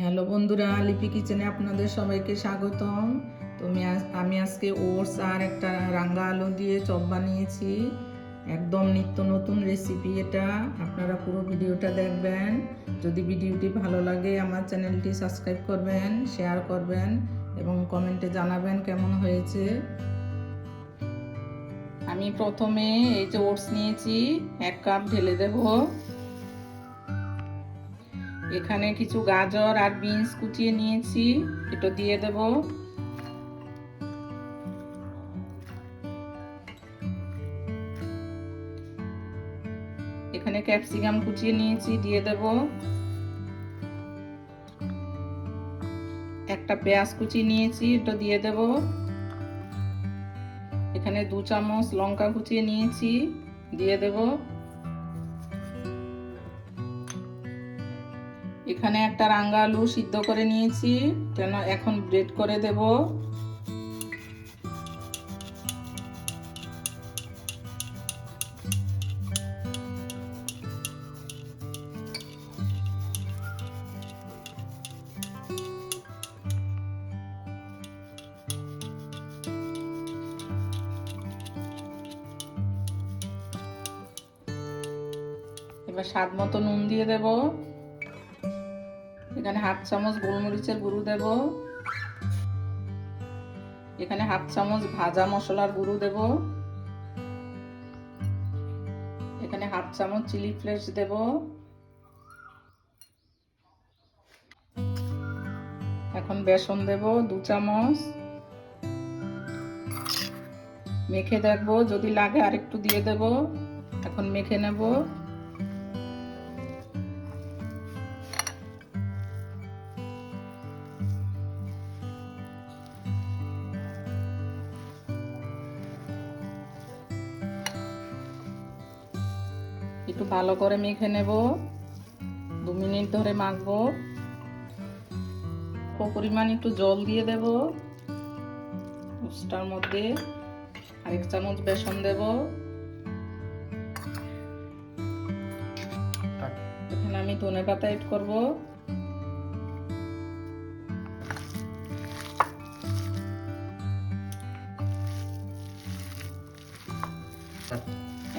Hello বন্ধুরা, লিপি কিচেনে আপনাদের সবাইকে স্বাগতম। তো আমি আজ- আমি আজকে ওটস আর একটা রাঙ্গা আলু দিয়ে চপ বানিয়েছি। একদম নিত্য নতুন রেসিপি এটা, আপনারা পুরো ভিডিওটা দেখবেন। যদি ভিডিওটি ভালো লাগে, আমার চ্যানেলটি সাবস্ক্রাইব করবেন, শেয়ার করবেন এবং কমেন্টে জানাবেন কেমন হয়েছে। আমি প্রথমে এই যে ওটস নিয়েছি, এক কাপ ঢেলে দেবো। এখানে কিছু গাজর আর বিনস কুচিয়ে নিয়েছি। এটা দিয়ে দেব। এখানে ক্যাপসিকাম কুচিয়ে নিয়েছি, দিয়ে দেব। একটা পেঁয়াজ কুচি নিয়েছি এটা দিয়ে দেব। এখানে দু চামচ লঙ্কা কুচিয়ে নিয়েছি, দিয়ে দেবো। এখানে একটা রাঙ্গা আলু সিদ্ধ করে নিয়েছি। কেন এখন ব্রেড করে দেব। এবার স্বাদ মতো নুন দিয়ে দেবো। এখানে হাফ চামচ গোলমরিচের গুঁড়ো দেব। এখানে হাফ চামচ ভাজা মশলার গুঁড়ো দেব। এখানে হাফ চামচ চিলি ফ্লেক্স দেব। এখন বেসন দেব দু চামচ। মেখে দেখব, যদি লাগে আরেকটু দিয়ে দেব। এখন মেখে নেব। একটু ভালো করে মেখে নেব। দু মিনিট ধরে মাখবো। অল্প পরিমাণ একটু জল দিয়ে দেব। উস্তার মধ্যে আরেক চামচ বেসন দেব। এখানে আমি ধনে পাতা এড করব।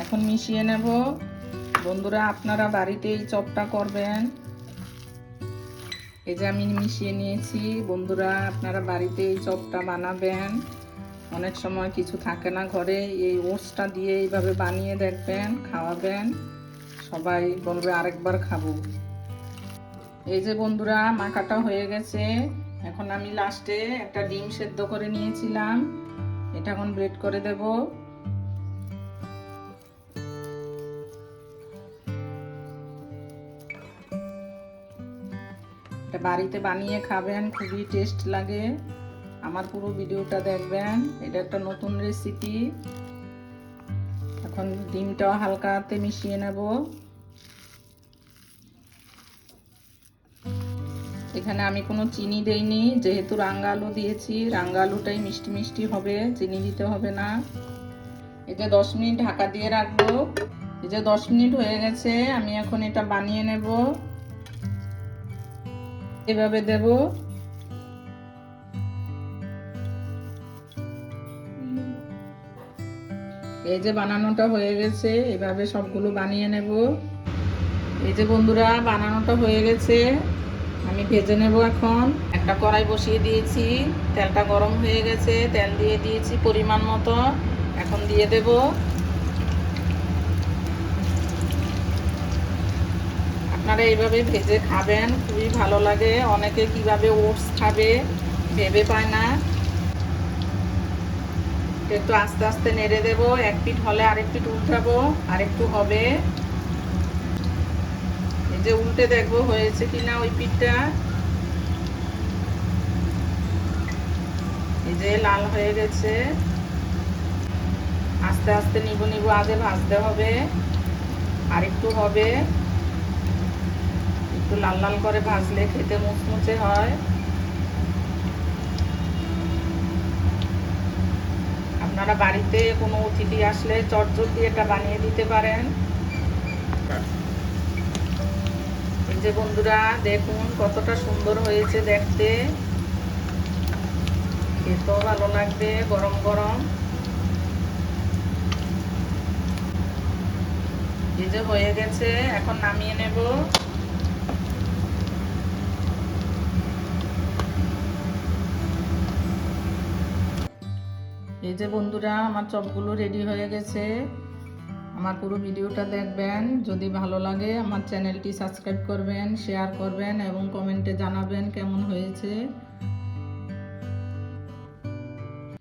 এখন মিশিয়ে নেব। বন্ধুরা, আপনারা বাড়িতে এই চপটা করবেন। এই যে আমি মিশিয়ে নিয়েছি। বন্ধুরা, আপনারা বাড়িতে এই চপটা বানাবেন। অনেক সময় কিছু থাকে না ঘরে। এই ওটসটা দিয়ে এইভাবে বানিয়ে দেখবেন, খাওয়াবেন। সবাই বলবে, আরেকবার খাব। এই যে বন্ধুরা, মাখাটা হয়ে গেছে। এখন আমি লাস্টে একটা ডিম সেদ্ধ করে নিয়েছিলাম। এটা এখন ব্রেড করে দেবো। এটা বাড়িতে বানিয়ে খাবেন, খুবই টেস্ট লাগে। আমার পুরো ভিডিওটা দেখবেন। এটা একটা নতুন রেসিপি এখন ডিমটাও হালকাতে মিশিয়ে নেব। এখানে আমি কোনো চিনি দেইনি, যেহেতু রাঙ্গালু দিয়েছি, রাঙ্গালুটাই মিষ্টি মিষ্টি হবে, চিনি দিতে হবে না। যে দশ মিনিট ঢাকা দিয়ে রাখব। এই যে দশ মিনিট হয়ে গেছে, আমি এখন এটা বানিয়ে নেব। এভাবে দেব। এই যে বানানোটা হয়ে গেছে, এভাবে সবগুলো বানিয়ে নেব। এই যে বন্ধুরা, বানানোটা হয়ে গেছে। আমি ভেজে নেব এখন। একটা কড়াই বসিয়ে দিয়েছি। তেলটা গরম হয়ে গেছে। তেল দিয়ে দিয়েছি পরিমাণ মতো। এখন দিয়ে দেবো। আপনারা এইভাবে ভেজে খাবেন, খুবই ভালো লাগে। অনেকে কীভাবে ওটস খাবে ভেবে পায় না। একটু আস্তে আস্তে নেড়ে দেব, এক পিঠ হলে আরেক পিঠ উল্টাবো, আরেকটু হবে। এই যে উল্টে দেখব হয়েছে কিনা ওই পিঠটা। এই যে লাল হয়ে গেছে। আস্তে আস্তে নিবো নিবো, আগে ভাজতে হবে, আরেকটু হবে। একটু লাল লাল করে ভাজলে খেতে মুচমুচে হয়। আপনারা বাড়িতে কোনো অতিথি আসলে চটচট দিয়ে এটা বানিয়ে দিতে পারেন। যে বন্ধুরা, দেখুন কতটা সুন্দর হয়েছে দেখতে। খেতেও ভালো লাগবে, গরম গরম। এই যে হয়ে গেছে, এখন নামিয়ে নেব। এই যে বন্ধুরা, আমার চপগুলো রেডি হয়ে গেছে। আমার পুরো ভিডিওটা দেখবেন। যদি ভালো লাগে, আমার চ্যানেলটি সাবস্ক্রাইব করবেন শেয়ার করবেন এবং কমেন্টে জানাবেন কেমন হয়েছে।